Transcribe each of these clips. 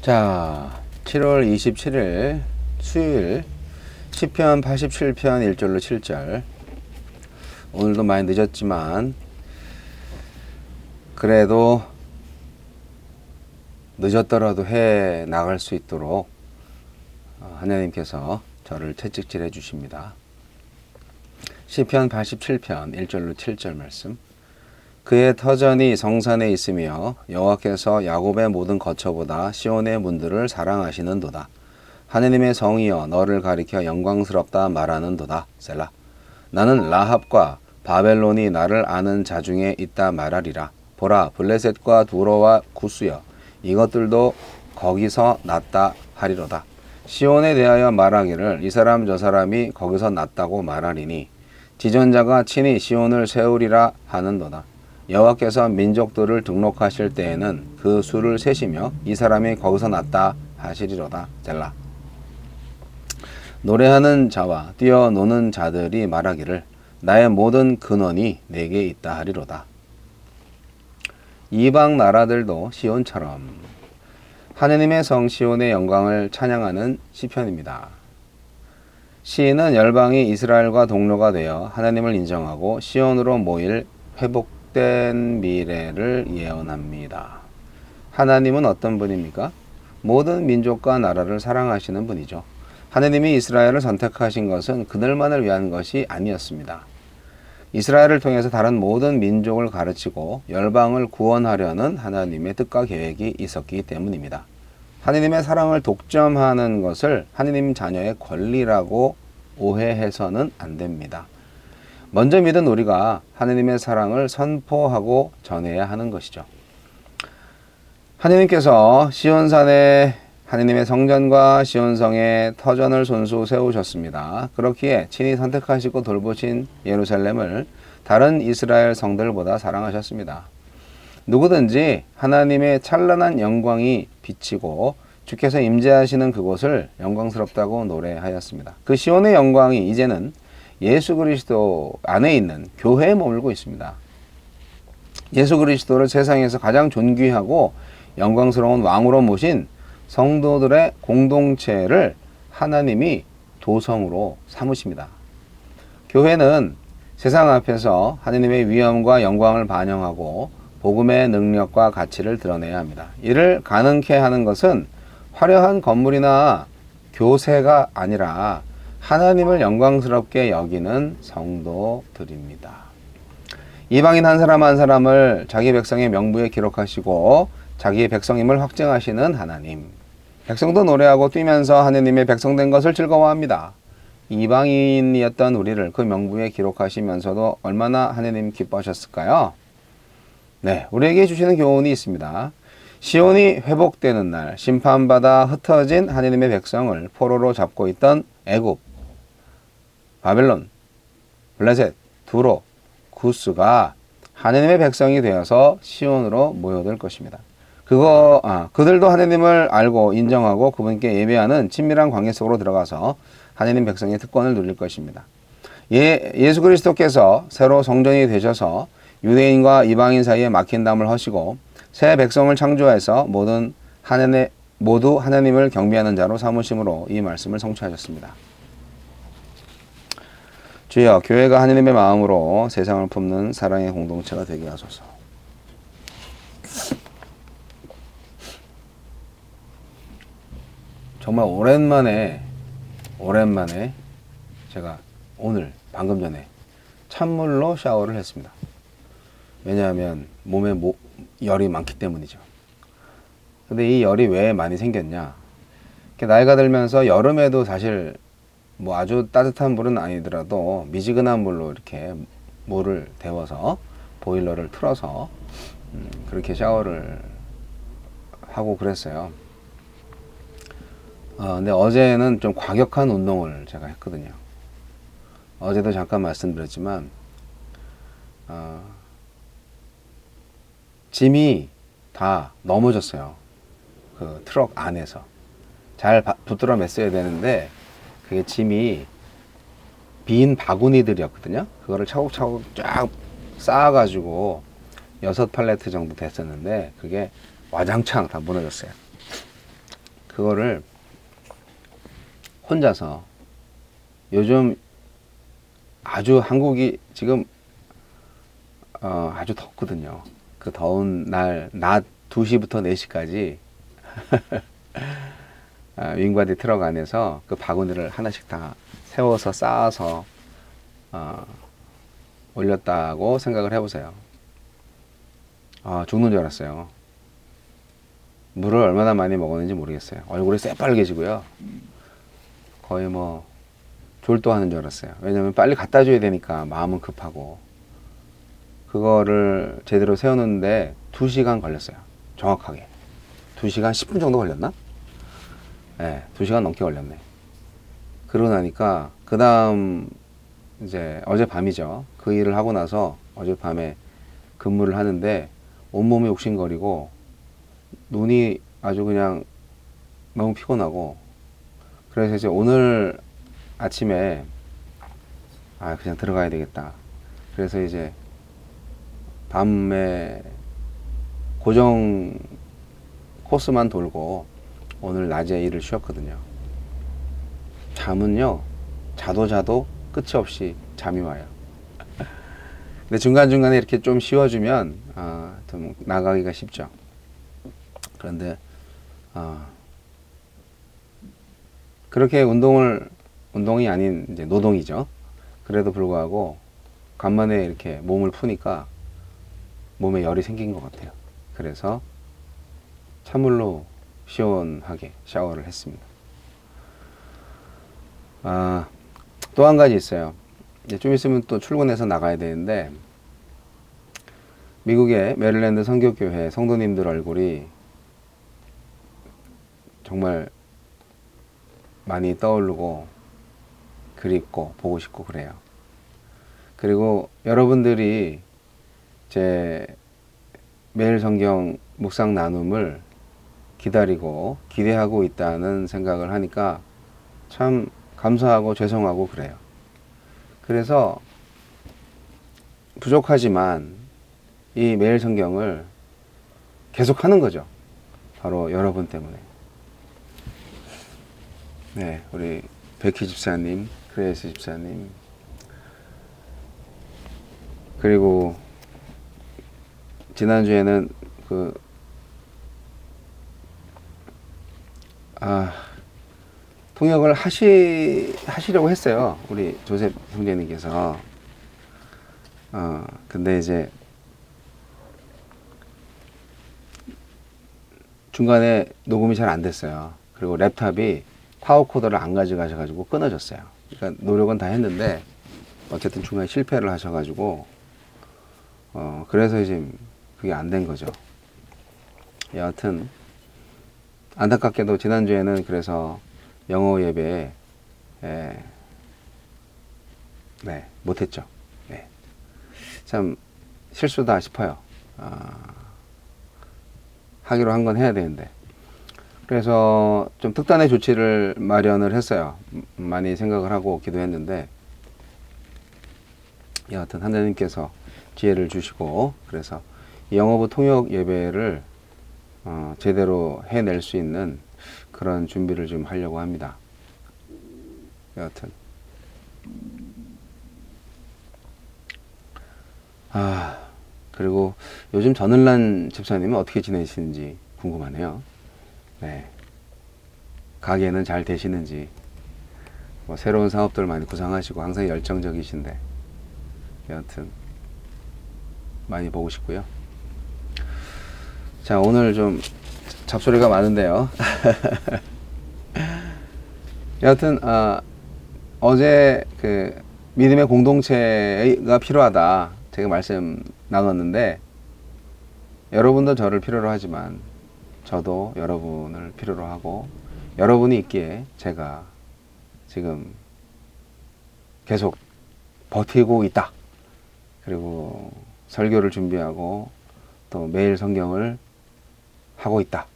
자, 7월 27일 수요일 10편 87편 1절로 7절. 오늘도 많이 늦었지만 그래도 늦었더라도 해 나갈 수 있도록 어, 하나님께서 저를 채찍질해 주십니다. 시편 87편 1절로 7절 말씀. 그의 터전이 성산에 있으며 여호와께서 야곱의 모든 거처보다 시온의 문들을 사랑하시는도다. 하느님의 성이여 너를 가리켜 영광스럽다 말하는도다. 셀라. 나는 라합과 바벨론이 나를 아는 자 중에 있다 말하리라. 보라 블레셋과 두로와 구스여 이것들도 거기서 났다 하리로다. 시온에 대하여 말하기를 이 사람 저 사람이 거기서 났다고 말하리니 지존자가 친히 시온을 세우리라 하는도다. 여호와께서 민족들을 등록하실 때에는 그 수를 세시며 이 사람이 거기서 났다 하시리로다. 젤라. 노래하는 자와 뛰어노는 자들이 말하기를 나의 모든 근원이 내게 있다 하리로다. 이방 나라들도 시온처럼 하느님의 성 시온의 영광을 찬양하는 시편입니다. 시인은 열방이 이스라엘과 동료가 되어 하나님을 인정하고 시온으로 모일 회복 된 미래를 예언합니다. 하나님은 어떤 분입니까? 모든 민족과 나라를 사랑하시는 분이죠. 하느님이 이스라엘을 선택하신 것은 그들만을 위한 것이 아니었습니다. 이스라엘을 통해서 다른 모든 민족을 가르치고 열방을 구원하려는 하나님의 뜻과 계획이 있었기 때문입니다. 하느님의 사랑을 독점하는 것을 하느님 자녀의 권리라고 오해해서는 안 됩니다. 먼저 믿은 우리가 하느님의 사랑을 선포하고 전해야 하는 것이죠. 하느님께서 시온산에 하느님의 성전과 시온성에 터전을 손수 세우셨습니다. 그렇기에 친히 선택하시고 돌보신 예루살렘을 다른 이스라엘 성들보다 사랑하셨습니다. 누구든지 하나님의 찬란한 영광이 비치고 주께서 임재하시는 그곳을 영광스럽다고 노래하였습니다. 그 시온의 영광이 이제는 예수 그리스도 안에 있는 교회에 머물고 있습니다. 예수 그리스도를 세상에서 가장 존귀하고 영광스러운 왕으로 모신 성도들의 공동체를 하나님이 도성으로 삼으십니다. 교회는 세상 앞에서 하나님의 위엄과 영광을 반영하고 복음의 능력과 가치를 드러내야 합니다. 이를 가능케 하는 것은 화려한 건물이나 교세가 아니라 하나님을 영광스럽게 여기는 성도들입니다. 이방인 한 사람 한 사람을 자기 백성의 명부에 기록하시고 자기의 백성임을 확증하시는 하나님. 백성도 노래하고 뛰면서 하느님의 백성된 것을 즐거워합니다. 이방인이었던 우리를 그 명부에 기록하시면서도 얼마나 하느님 기뻐하셨을까요? 네, 우리에게 주시는 교훈이 있습니다. 시온이 회복되는 날 심판받아 흩어진 하느님의 백성을 포로로 잡고 있던 애굽, 바벨론, 블레셋, 두로, 구스가 하느님의 백성이 되어서 시온으로 모여들 것입니다. 그거 아, 그들도 하느님을 알고 인정하고 그분께 예배하는 친밀한 관계 속으로 들어가서 하느님 백성의 특권을 누릴 것입니다. 예, 예수 그리스도께서 새로 성전이 되셔서 유대인과 이방인 사이에 막힌 담을 허시고 새 백성을 창조해서 모든 하나님 모두 하나님을 경배하는 자로 삼으심으로 이 말씀을 성취하셨습니다. 주여 교회가 하나님의 마음으로 세상을 품는 사랑의 공동체가 되게 하소서. 정말 오랜만에 오랜만에 제가 오늘 방금 전에 찬물로 샤워를 했습니다. 왜냐하면 몸에 모, 열이 많기 때문이죠. 근데 이 열이 왜 많이 생겼냐? 나이가 들면서 여름에도 사실 뭐 아주 따뜻한 물은 아니더라도 미지근한 물로 이렇게 물을 데워서 보일러를 틀어서 음, 그렇게 샤워를 하고 그랬어요. 어, 근데 어제는 좀 과격한 운동을 제가 했거든요. 어제도 잠깐 말씀드렸지만, 어, 짐이 다 넘어졌어요. 그 트럭 안에서. 잘 바- 붙들어 맸어야 되는데, 그게 짐이 빈 바구니들이었거든요. 그거를 차곡차곡 쫙 쌓아가지고 여섯 팔레트 정도 됐었는데, 그게 와장창 다 무너졌어요. 그거를 혼자서 요즘 아주 한국이 지금 어, 아주 덥거든요. 그 더운 날 낮 2시부터 4시까지 아, 윙바디 트럭 안에서 그 바구니를 하나씩 다 세워서 쌓아서 어, 올렸다고 생각을 해보세요. 아, 죽는 줄 알았어요. 물을 얼마나 많이 먹었는지 모르겠어요. 얼굴이 새빨개지고요. 거의 뭐 졸도하는 줄 알았어요. 왜냐면 빨리 갖다 줘야 되니까 마음은 급하고 그거를 제대로 세우는데 2시간 걸렸어요. 정확하게. 2시간 10분 정도 걸렸나? 네, 2시간 넘게 걸렸네. 그러고 나니까 그 다음 이제 어젯밤이죠. 그 일을 하고 나서 어젯밤에 근무를 하는데 온몸이 옥신거리고 눈이 아주 그냥 너무 피곤하고 그래서 이제 오늘 아침에 아 그냥 들어가야 되겠다. 그래서 이제 밤에 고정 코스만 돌고 오늘 낮에 일을 쉬었거든요. 잠은요 자도 자도 끝이 없이 잠이 와요. 근데 중간 중간에 이렇게 좀 쉬어주면 아, 좀 나가기가 쉽죠. 그런데 아, 그렇게 운동을 운동이 아닌 이제 노동이죠. 그래도 불구하고 간만에 이렇게 몸을 푸니까 몸에 열이 생긴 것 같아요. 그래서 찬물로 시원하게 샤워를 했습니다. 아, 또 한 가지 있어요. 좀 있으면 또 출근해서 나가야 되는데 미국의 메릴랜드 선교교회 성도님들 얼굴이 정말 많이 떠오르고 그립고 보고 싶고 그래요. 그리고 여러분들이 제 매일 성경 묵상 나눔을 기다리고 기대하고 있다는 생각을 하니까 참 감사하고 죄송하고 그래요. 그래서 부족하지만 이 매일 성경을 계속 하는 거죠. 바로 여러분 때문에. 네, 우리 백희 집사님, 크레이스 집사님, 그리고 지난주에는 그, 아, 통역을 하시, 하시려고 했어요. 우리 조셉 형제님께서. 어, 근데 이제 중간에 녹음이 잘 안 됐어요. 그리고 랩탑이 파워 코드를 안 가져가셔가지고 끊어졌어요. 그러니까 노력은 다 했는데 어쨌든 중간에 실패를 하셔가지고 어 그래서 지금 그게 안 된 거죠. 여하튼 안타깝게도 지난주에는 그래서 영어 예배 에, 네 못했죠. 네. 참 실수다 싶어요. 아, 하기로 한 건 해야 되는데 그래서 좀 특단의 조치를 마련을 했어요. 음, 많이 생각을 하고 기도했는데 여하튼 하나님께서 지혜를 주시고 그래서 영어부 통역 예배를 어, 제대로 해낼 수 있는 그런 준비를 좀 하려고 합니다. 여하튼 아 그리고 요즘 전을란 집사님은 어떻게 지내시는지 궁금하네요. 네. 가게는 잘 되시는지, 뭐 새로운 사업들 많이 구상하시고 항상 열정적이신데, 여하튼 많이 보고 싶고요. 자, 오늘 좀 잡소리가 많은데요. 여하튼, 아, 어제 그 믿음의 공동체가 필요하다. 제가 말씀 나눴는데, 여러분도 저를 필요로 하지만, 저도 여러분을 필요로 하고 여러분이 있기에 제가 지금 계속 버티고 있다. 그리고 설교를 준비하고 또 매일 성경을 하고 있다.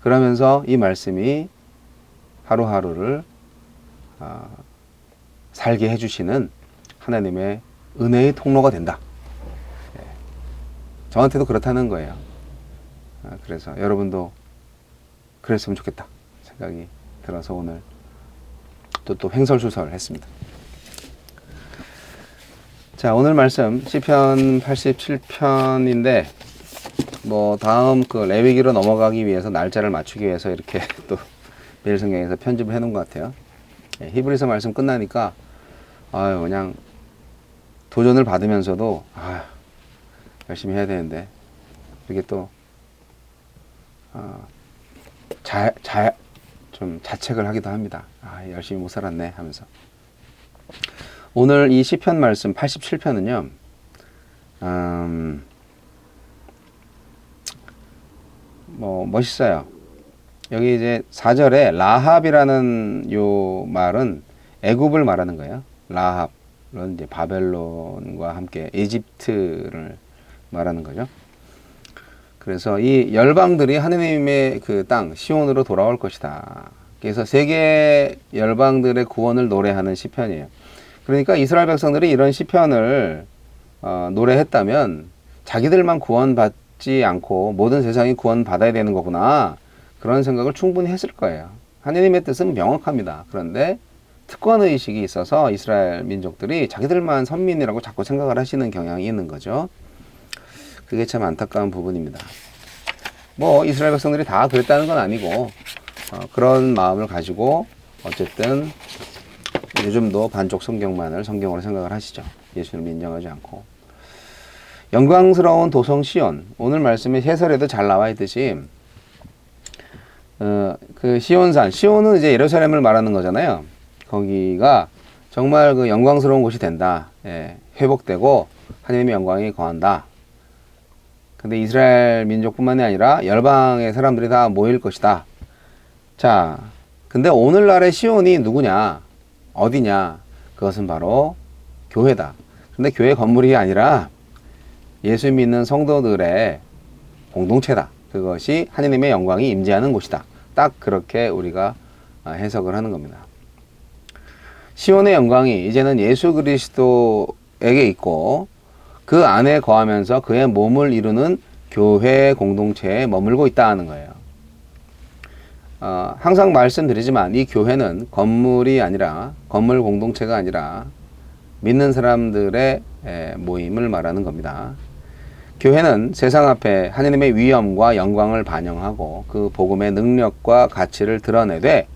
그러면서 이 말씀이 하루하루를 어, 살게 해주시는 하나님의 은혜의 통로가 된다. 예. 저한테도 그렇다는 거예요. 아, 그래서 여러분도 그랬으면 좋겠다. 생각이 들어서 오늘 또 또 횡설수설을 했습니다. 자 오늘 말씀 시편 87편인데 뭐 다음 그 레위기로 넘어가기 위해서 날짜를 맞추기 위해서 이렇게 또 매일 성경에서 편집을 해놓은 것 같아요. 예, 히브리서 말씀 끝나니까 아유 그냥 도전을 받으면서도 아 열심히 해야 되는데 이렇게 또 어, 자, 자, 좀 자책을 하기도 합니다. 아, 열심히 못 살았네 하면서. 오늘 이 시편 말씀 87편은요. 음, 뭐 멋있어요. 여기 이제 4절에 라합이라는 요 말은 애굽을 말하는 거예요. 라합 은 이제 바벨론과 함께 이집트를 말하는 거죠. 그래서 이 열방들이 하느님의 그 땅 시온으로 돌아올 것이다. 그래서 세계 열방들의 구원을 노래하는 시편이에요. 그러니까 이스라엘 백성들이 이런 시편을 어, 노래했다면 자기들만 구원받 지 않고 모든 세상이 구원받아야 되는 거구나. 그런 생각을 충분히 했을 거예요. 하느님의 뜻은 명확합니다. 그런데 특권 의식이 있어서 이스라엘 민족들이 자기들만 선민이라고 자꾸 생각을 하시는 경향이 있는 거죠. 그게 참 안타까운 부분입니다. 뭐 이스라엘 백성들이 다 그랬다는 건 아니고 어, 그런 마음을 가지고 어쨌든 요즘도 반쪽 성경만을 성경으로 생각을 하시죠. 예수를 인정하지 않고 영광스러운 도성 시온 오늘 말씀에 해설에도 잘 나와 있듯이 어, 그 시온산 시온은 이제 예루살렘을 말하는 거잖아요. 거기가 정말 그 영광스러운 곳이 된다. 예, 회복되고 하나님의 영광이 거한다. 근데 이스라엘 민족뿐만이 아니라 열방의 사람들이 다 모일 것이다. 자, 근데 오늘날의 시온이 누구냐? 어디냐? 그것은 바로 교회다. 근데 교회 건물이 아니라 예수 믿는 성도들의 공동체다. 그것이 하나님의 영광이 임재하는 곳이다. 딱 그렇게 우리가 아, 해석을 하는 겁니다. 시온의 영광이 이제는 예수 그리스도에게 있고 그 안에 거하면서 그의 몸을 이루는 교회 공동체에 머물고 있다는 거예요. 어, 항상 말씀드리지만 이 교회는 건물이 아니라 건물 공동체가 아니라 믿는 사람들의 에, 모임을 말하는 겁니다. 교회는 세상 앞에 하느님의 위엄과 영광을 반영하고 그 복음의 능력과 가치를 드러내되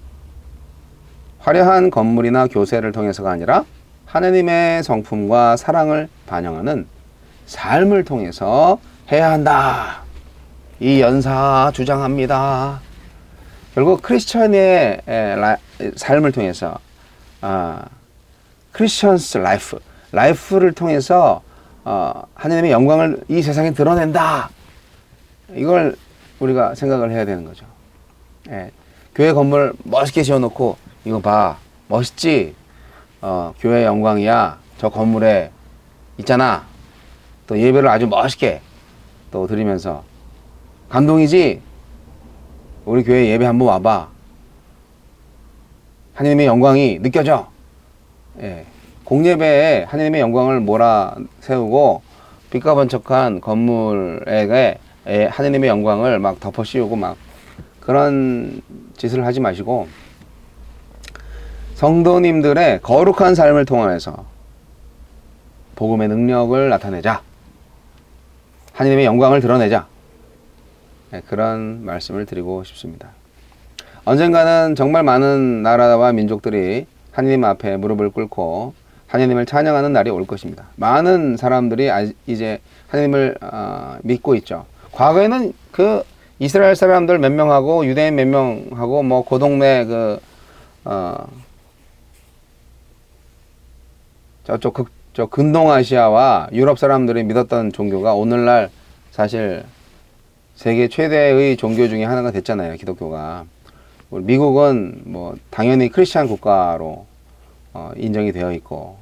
화려한 건물이나 교세를 통해서가 아니라 하느님의 성품과 사랑을 반영하는 삶을 통해서 해야 한다. 이 연사 주장합니다. 결국 크리스천의 삶을 통해서 아, 크리스천스 라이프, 라이프를 통해서 어, 하나님의 영광을 이 세상에 드러낸다. 이걸 우리가 생각을 해야 되는 거죠. 예, 교회 건물 멋있게 지어놓고 이거 봐 멋있지? 어, 교회 영광이야. 저 건물에 있잖아. 또 예배를 아주 멋있게 또 드리면서 감동이지? 우리 교회 예배 한번 와봐. 하나님의 영광이 느껴져. 예. 공예배에 하나님의 영광을 몰아 세우고 빛과 번쩍한 건물에게 예, 하나님의 영광을 막 덮어 씌우고 막 그런 짓을 하지 마시고 성도님들의 거룩한 삶을 통해서 복음의 능력을 나타내자. 하나님의 영광을 드러내자. 네, 그런 말씀을 드리고 싶습니다. 언젠가는 정말 많은 나라와 민족들이 하나님 앞에 무릎을 꿇고 하나님을 찬양하는 날이 올 것입니다. 많은 사람들이 이제 하나님을 어, 믿고 있죠. 과거에는 그 이스라엘 사람들 몇 명하고 유대인 몇 명하고 뭐그 동네 그 어, 저쪽 극, 저 근동아시아와 유럽 사람들이 믿었던 종교가 오늘날 사실 세계 최대의 종교 중에 하나가 됐잖아요. 기독교가. 미국은 뭐 당연히 크리스찬 국가로 어, 인정이 되어 있고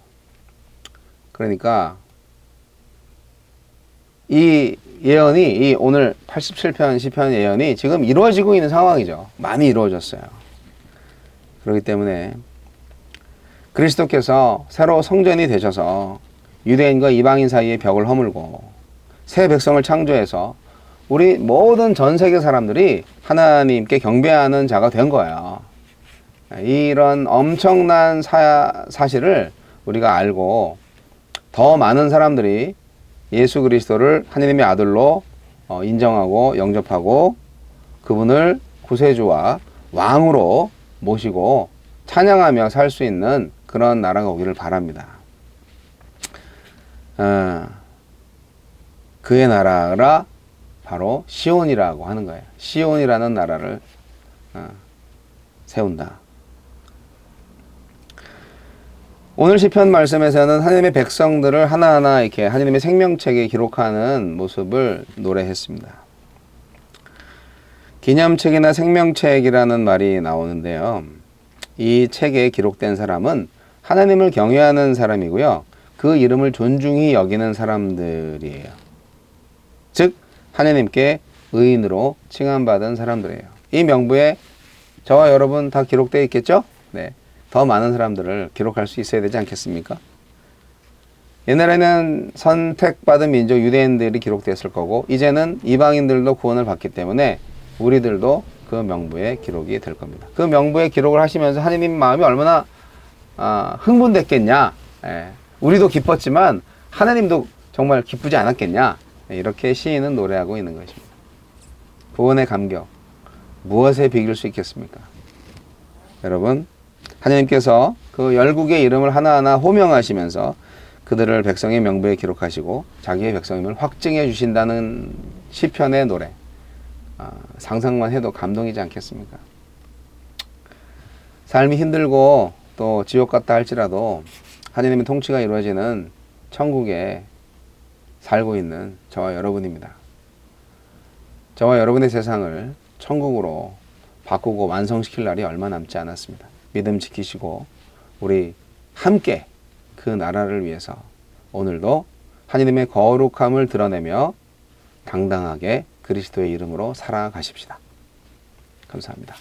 그러니까 이 예언이 이 오늘 87편 시편 예언이 지금 이루어지고 있는 상황이죠. 많이 이루어졌어요. 그렇기 때문에 그리스도께서 새로 성전이 되셔서 유대인과 이방인 사이의 벽을 허물고 새 백성을 창조해서 우리 모든 전 세계 사람들이 하나님께 경배하는 자가 된 거예요. 이런 엄청난 사, 사실을 우리가 알고 더 많은 사람들이 예수 그리스도를 하나님의 아들로 어, 인정하고 영접하고 그분을 구세주와 왕으로 모시고 찬양하며 살 수 있는 그런 나라가 오기를 바랍니다. 어, 그의 나라가 바로 시온이라고 하는 거예요. 시온이라는 나라를 어, 세운다. 오늘 시편 말씀에서는 하나님의 백성들을 하나하나 이렇게 하나님의 생명책에 기록하는 모습을 노래했습니다. 기념책이나 생명책이라는 말이 나오는데요. 이 책에 기록된 사람은 하나님을 경외하는 사람이고요. 그 이름을 존중히 여기는 사람들이에요. 즉 하나님께 의인으로 칭함받은 사람들이에요. 이 명부에 저와 여러분 다 기록되어 있겠죠? 네. 더 많은 사람들을 기록할 수 있어야 되지 않겠습니까? 옛날에는 선택받은 민족 유대인들이 기록됐을 거고 이제는 이방인들도 구원을 받기 때문에 우리들도 그 명부에 기록이 될 겁니다. 그 명부에 기록을 하시면서 하나님 마음이 얼마나 아, 흥분됐겠냐. 예. 우리도 기뻤지만 하나님도 정말 기쁘지 않았겠냐. 예, 이렇게 시인은 노래하고 있는 것입니다. 구원의 감격 무엇에 비길 수 있겠습니까? 여러분 하나님께서 그 열국의 이름을 하나하나 호명하시면서 그들을 백성의 명부에 기록하시고 자기의 백성임을 확증해 주신다는 시편의 노래 아, 상상만 해도 감동이지 않겠습니까? 삶이 힘들고 또 지옥 같다 할지라도 하나님의 통치가 이루어지는 천국에 살고 있는 저와 여러분입니다. 저와 여러분의 세상을 천국으로 바꾸고 완성시킬 날이 얼마 남지 않았습니다. 믿음 지키시고 우리 함께 그 나라를 위해서 오늘도 하나님의 거룩함을 드러내며 당당하게 그리스도의 이름으로 살아가십시다. 감사합니다.